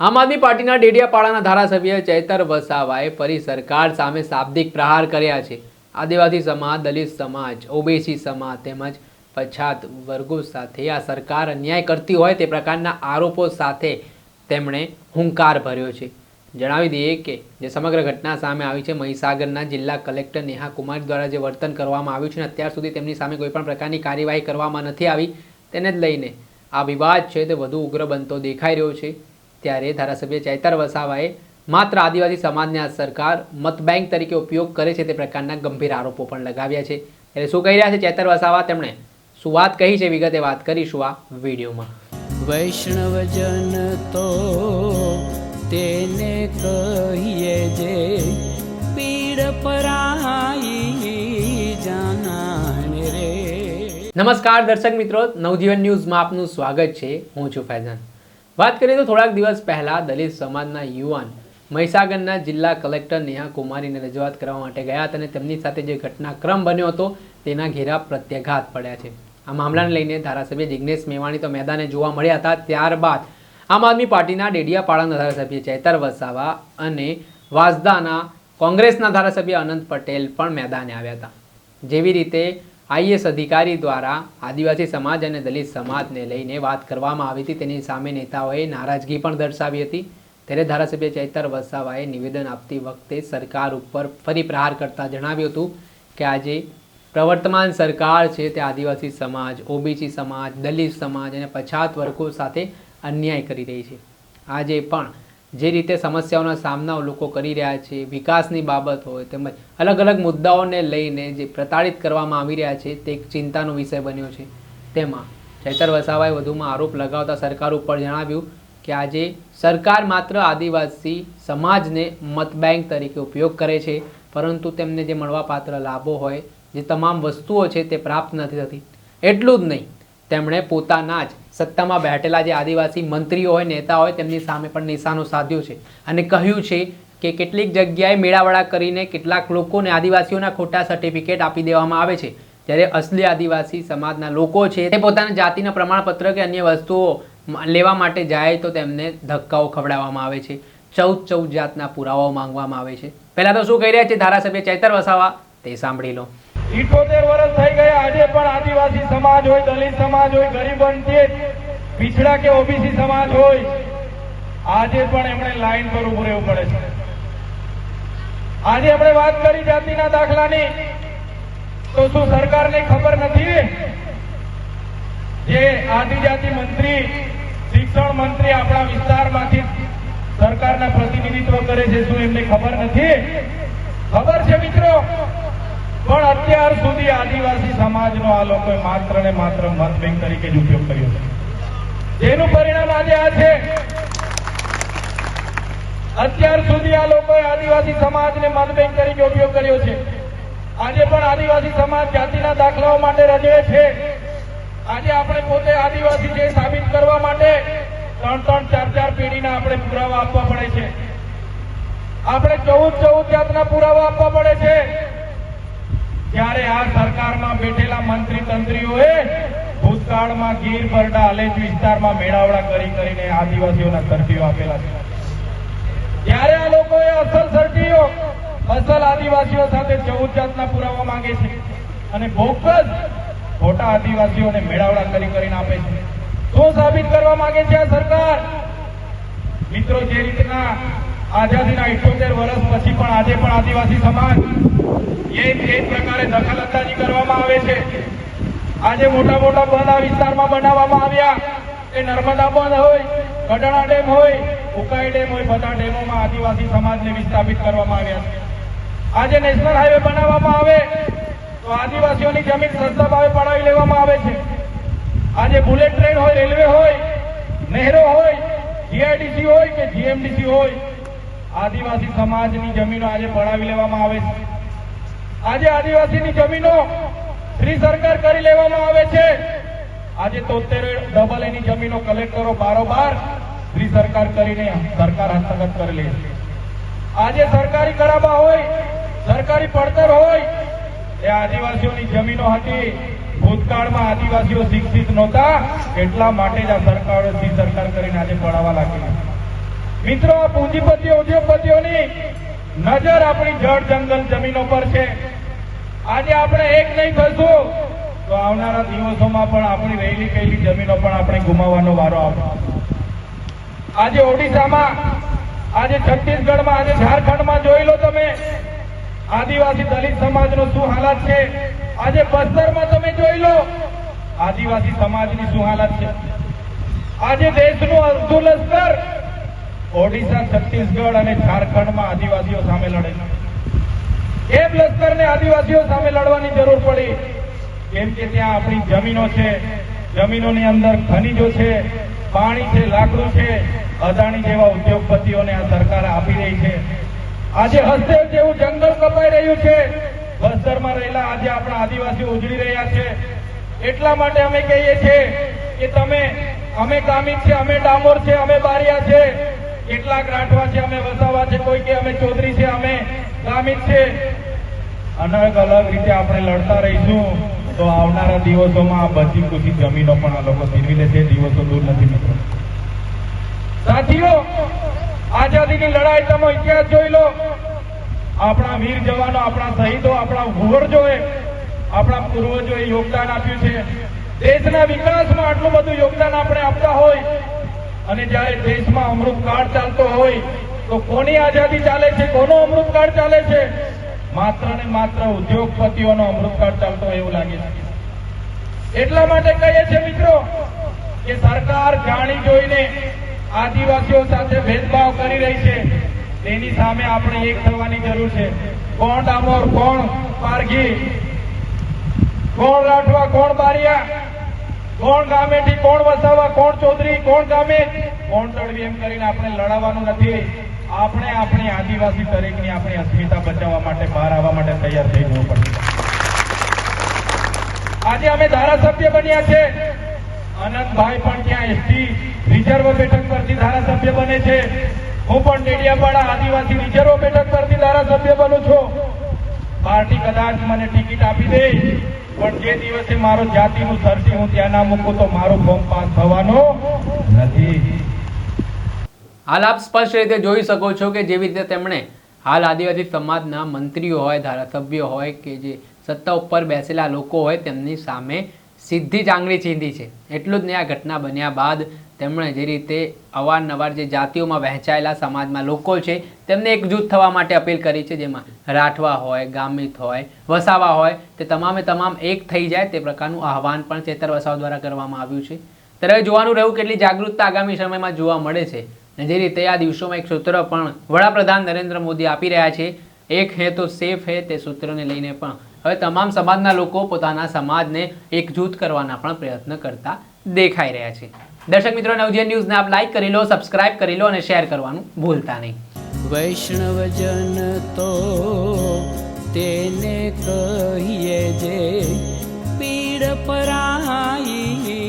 આમ આદમી પાર્ટીના ડેડિયાપાડાના ધારાસભ્ય ચૈતર વસાવાએ ફરી સરકાર સામે શાબ્દિક પ્રહાર કર્યા છે. આદિવાસી સમાજ, દલિત સમાજ, ઓબીસી સમાજ તેમજ પછાત વર્ગો સાથે આ સરકાર અન્યાય કરતી હોય તે પ્રકારના આરોપો સાથે તેમણે હુંકાર ભર્યો છે. જણાવી દઈએ કે જે સમગ્ર ઘટના સામે આવી છે, મહીસાગરના જિલ્લા કલેક્ટર નેહા કુમાર દ્વારા જે વર્તન કરવામાં આવ્યું છે અત્યાર સુધી તેમની સામે કોઈપણ પ્રકારની કાર્યવાહી કરવામાં નથી આવી, તેને જ લઈને આ વિવાદ છે તે વધુ ઉગ્ર બનતો દેખાઈ રહ્યો છે. ત્યારે ધારાસભ્ય ચૈતર વસાવાએ માત્ર આદિવાસી સમાજને આ સરકાર મતબેંક તરીકે ઉપયોગ કરે છે તે પ્રકારના ગંભીર આરોપો પણ લગાવ્યા છે. એટલે શું કહી રહ્યા છે ચૈતર વસાવા? તેમણે શું વાત કહી છે? વિગતે વાત કરીશું આ વિડીયોમાં. વૈષ્ણવજન તો તેને કહીએ જે પીડ પરાઈ જાનાને રે. નમસ્કાર દર્શક મિત્રો નવજીવન ન્યૂઝમાં આપનું સ્વાગત છે. હું છું ફૈઝાન. વાત કરીએ તો થોડાક દિવસ પહેલાં દલિત સમાજના યુવાન મહીસાગરના જિલ્લા કલેક્ટર નેહા કુમારીને રજૂઆત કરવા માટે ગયા હતા અને તેમની સાથે જે ઘટનાક્રમ બન્યો હતો, તેના ઘેરા પ્રત્યાઘાત પડ્યા છે. આ મામલાને લઈને ધારાસભ્ય જિગ્નેશ મેવાણી તો મેદાને જોવા મળ્યા હતા. ત્યારબાદ આમ આદમી પાર્ટીના ડેડિયાપાડાના ધારાસભ્ય ચૈતર વસાવા અને વાસદાના કોંગ્રેસના ધારાસભ્ય અનંત પટેલ પણ મેદાને આવ્યા હતા. જેવી રીતે આઈએસ અધિકારી દ્વારા આદિવાસી સમાજ અને દલિત સમાજને લઈને વાત કરવામાં આવી હતી. તેની સામે નેતાઓએ નારાજગી પણ દર્શાવી હતી. ત્યારે ધારાસભ્ય ચૈતર વસાવાએ નિવેદન આપતી વખતે સરકાર ઉપર ફરી પ્રહાર કરતા જણાવ્યું હતું કે આજે પ્રવર્તમાન સરકાર છે તે આદિવાસી સમાજ, ઓબીસી સમાજ, દલિત સમાજ અને પછાત વર્ગો સાથે અન્યાય કરી રહી છે. આજે પણ જે રીતે સમસ્યાઓના સામનાઓ લોકો કરી રહ્યા છે, વિકાસની બાબત હોય તેમજ અલગ અલગ મુદ્દાઓને લઈને જે પ્રતાડિત કરવામાં આવી રહ્યા છે, તે એક ચિંતાનો વિષય બન્યો છે. તેમાં ચૈતર વસાવાએ વધુમાં આરોપ લગાવતા સરકાર ઉપર જણાવ્યું કે આજે સરકાર માત્ર આદિવાસી સમાજને મતબેંક તરીકે ઉપયોગ કરે છે, પરંતુ તેમને જે મળવાપાત્ર લાભો હોય, જે તમામ વસ્તુઓ છે તે પ્રાપ્ત નથી થતી. એટલું જ નહીં, તેમણે પોતાના જ સત્તામાં બેઠેલા જે આદિવાસી મંત્રીઓ હોય નેતા હોય, તેમની સામે પણ નિશાનો સાધ્યો છે. અને કહ્યું છે કે કેટલીક જગ્યાએ મેળાવડા કરીને કેટલાક લોકોને આદિવાસીઓના ખોટા સર્ટિફિકેટ આપી દેવામાં આવે છે. જ્યારે અસલી આદિવાસી સમાજના લોકો છે, તે પોતાના જાતિના પ્રમાણપત્ર કે અન્ય વસ્તુઓ લેવા માટે જાય તો તેમને ધક્કાઓ ખવડાવવામાં આવે છે. ચૌદ ચૌદ જાતના પુરાવાઓ માંગવામાં આવે છે. પહેલા તો શું કહી રહ્યા છે ધારાસભ્ય ચૈતર વસાવા? તે સાંભળી લો. ઇઠોતેર વર્ષ થઈ ગયા, આજે પણ આદિવાસી સમાજ હોય, દલિત સમાજ હોય, ગરીબ વંચિત, પીછડા કે ઓબીસી સમાજ હોય, આજે પણ એમણે લાઈન પર ઉભું રહેવું પડે છે. આજે આપણે વાત કરી જાતિના દાખલાની, તો શું સરકારને ખબર નથી? જે આદિજાતિ મંત્રી, શિક્ષણ મંત્રી આપણા વિસ્તારમાંથી સરકારના પ્રતિનિધિત્વ કરે છે, શું એમને ખબર નથી? ખબર છે મિત્રો? પણ અત્યાર સુધી આદિવાસી સમાજનો આ લોકોએ માત્ર ને માત્ર મત તરીકે જ ઉપયોગ કર્યો છે. જેનું પરિણામ આજે આ છે. અત્યાર સુધી આ લોકોએ આદિવાસી સમાજને મત બેંક તરીકે ઉપયોગ કર્યો છે. આજે પણ આદિવાસી સમાજ જાતિના દાખલાઓ માટે રજવે છે. આજે આપણે પોતે આદિવાસી છે સાબિત કરવા માટે ત્રણ ત્રણ ચાર ચાર પેઢીના આપણે પુરાવા આપવા પડે છે. આપણે ચૌદ ચૌદ જાતના પુરાવા આપવા પડે છે. ત્યારે આ સરકારમાં બેઠેલા મંત્રી તંત્રીઓએ ભૂતકાળમાં ગીર બરડા, અલેજ વિસ્તારમાં મેળાવડા કરી કરીને આદિવાસીઓના સર્ટીઓ આપેલા છે. ત્યારે આ લોકોએ અસલ સર્ટીઓ, અસલ આદિવાસીઓ સાથે ચૌદ જાતના પુરાવા માંગે છે અને બોગસ ખોટા આદિવાસીઓને મેળાવડા કરી કરીને આપે છે. શું સાબિત કરવા માંગે છે આ સરકાર? મિત્રો, જે રીતના આઝાદીના ઇઠોતેર વર્ષ પછી પણ આજે પણ આદિવાસી સમાજ એ એ પ્રકારે દખલઅંદાજી કરવામાં આવે છે. આજે મોટા મોટા બંધ આ વિસ્તારમાં બનાવવામાં આવ્યા. એ નર્મદા બંધ હોય કડાણા ડેમ હોય, ઉકાઈ ડેમ હોય, બધા ડેમોમાં આદિવાસી સમાજને વિસ્થાપિત કરવામાં આવ્યા છે. આજે નેશનલ હાઈવે બનાવવામાં આવે, તો આદિવાસીઓની જમીન સસ્તા ભાવે પડાવી લેવામાં આવે છે. આજે બુલેટ ટ્રેન હોય, રેલવે હોય, નહેરો હોય, જીઆઈડીસી હોય કે જીએમડીસી હોય આદિવાસી સમાજની જમીનો આજે પડાવી લેવામાં આવે છે. આજે આદિવાસીની જમીનો ફ્રી સરકાર કરી લેવામાં આવે છે. આજે તોતેર ડબલ એની જમીનો કલેક્ટરો બારોબાર ફ્રી સરકાર કરીને સરકાર હસ્તગત કરી લે છે. આજે સરકારી કરાબા હોય, સરકારી પડતર હોય, એ આદિવાસીઓની જમીનો હતી. ભૂતકાળમાં આદિવાસીઓ શિક્ષિત નહોતા, એટલા માટે જ આ સરકારો ફ્રી સરકાર કરીને આજે પડાવવા લાગી મિત્રો પૂંજીપતિઓ, ઉદ્યોગપતિઓની નજર આપણી જળ જંગલ જમીનો પર છે. આજે આપણે એક નહીં થશું, તો આવનારા દિવસોમાં પણ આપણી રહેલી કહેલી જમીનો પણ આપણે ગુમાવવાનો વારો આવશે આજે ઓડિશામાં, આજે છત્તીસગઢમાં, આજે ઝારખંડમાં જોઈ લો તમે. આદિવાસી દલિત સમાજનો શું હાલત છે? આજે બસ્તરમાં તમે જોઈ લો. આદિવાસી સમાજની શું હાલત છે? આજે દેશનું અડધું ઓડિશા, છત્તીસગઢ અને ઝારખંડમાં આદિવાસીઓ સામે લડે એ કેમ લશ્કરને આદિવાસીઓ સામે લડવાની જરૂર પડી. કેમ કે ત્યાં આપણી જમીનો છે. જમીનોની અંદર ખનીજો છે, પાણી છે, લાકડું છે, અદાણી જેવા ઉદ્યોગપતિઓને આ સરકાર આપી રહી છે. આજે હસ્તેવ જેવું જંગલ કપાઈ રહ્યું છે. બસ્તરમાં રહેલા આજે આપણા આદિવાસીઓ ઉજળી રહ્યા છે. એટલા માટે અમે કહીએ છીએ કે તમે, અમે કામિત છે, અમે ડામોર છે, અમે બારિયા છે. કેટલાક રાઠવા છે, અમે વસાવા છે, કોઈ કે અમે ચૌધરી છે, અમે ગામિત છે. અલગ અલગ રીતે આપણે લડતા રહીશું, તો આવનારા દિવસોમાં આ બચી ખુશી જમીનો પણ આ લોકો છીનવી લેશે દિવસો દૂર નથી, મિત્રો. સાથીઓ, આઝાદીની લડાઈ તમે ઇતિહાસ જોઈ લો. આપણા વીર જવાનો, આપણા શહીદો, આપણા ભૂવરજોએ આપણા પૂર્વજોએ યોગદાન આપ્યું છે. દેશના વિકાસમાં આટલું બધું યોગદાન આપણે આપતા હોય અને જ્યારે દેશમાં અમૃતકાળ ચાલતો હોય, તો કોની આઝાદી ચાલે છે? કોનો અમૃતકાળ ચાલે છે? માત્ર ને માત્ર ઉદ્યોગપતિઓનો અમૃતકાળ ચાલતો હોય એવું લાગે છે. એટલા માટે કહીએ છીએ મિત્રો કે સરકાર જાણી જોઈને આદિવાસીઓ સાથે ભેદભાવ કરી રહી છે. તેની સામે આપણે એક થવાની જરૂર છે. કોણ ડામોર, કોણ પારઘી? કોણ રાઠવા, કોણ બારિયા? કોણ ગામેથી કોણ વસાવા, કોણ ચૌધરી, કોણ ગામે? કોણ તળવી એમ કરીને આપણે લડાવવાનું નથી. આપણે આપણી આદિવાસી તરીકેની આપણી અસ્મિતા બચાવવા માટે, બહાર આવવા માટે તૈયાર થઈ જવું પડશે. આજે અમે ધારાસભ્ય બન્યા છે. અનંતભાઈ પણ ત્યાં એસટી, રિઝર્વ બેઠક પરથી ધારાસભ્ય બને છે. હું પણ ડેડિયાપાડા આદિવાસી રિઝર્વ બેઠક પરથી ધારાસભ્ય બનું છું. પાર્ટી કદાચ મને ટિકિટ આપી દે. પણ જે દિવસે મારો જાતિનું સરસી હું ત્યાં ના મૂકું તો મારો ફોર્મ પાસ થવાનો નથી. હાલ આપ સ્પષ્ટ રીતે જોઈ શકો છો કે જેવી રીતે તેમણે હાલ આદિવાસી સમાજના મંત્રીઓ હોય, ધારાસભ્યો હોય કે જે સત્તા ઉપર બેસેલા લોકો હોય, તેમની સામે સીધી જ આંગળી ચીંધી છે. એટલું જ નહીં, આ ઘટના બન્યા બાદ તેમણે જે રીતે અવારનવાર જે જાતિઓમાં વહેંચાયેલા સમાજમાં લોકો છે, તેમને એકજૂથ થવા માટે અપીલ કરી છે, જેમાં રાઠવા હોય, ગામિત હોય, વસાવા હોય, તે તમામે તમામ એક થઈ જાય તે પ્રકારનું આહવાન પણ ચેતર વસાવ દ્વારા કરવામાં આવ્યું છે. ત્યારે જોવાનું રહ્યું કેટલી જાગૃતતા આગામી સમયમાં જોવા મળે છે. અને જે રીતે આ દિવસોમાં એક સૂત્ર પણ વડાપ્રધાન નરેન્દ્ર મોદી આપી રહ્યા છે, એક હે તો સેફ હે તે સૂત્રને લઈને પણ હવે તમામ સમાજના લોકો પોતાના સમાજને એકજૂથ કરવાના પણ પ્રયત્ન કરતા દેખાઈ રહ્યા છે. દર્શક મિત્રો, નવજીવન ન્યૂઝને આપ લાઇક કરી લો સબસ્ક્રાઈબ કરી લો અને શેર કરવાનું ભૂલતા નહીં. વૈષ્ણવજન તો તેને કહીએ જે પીડ પરાઈ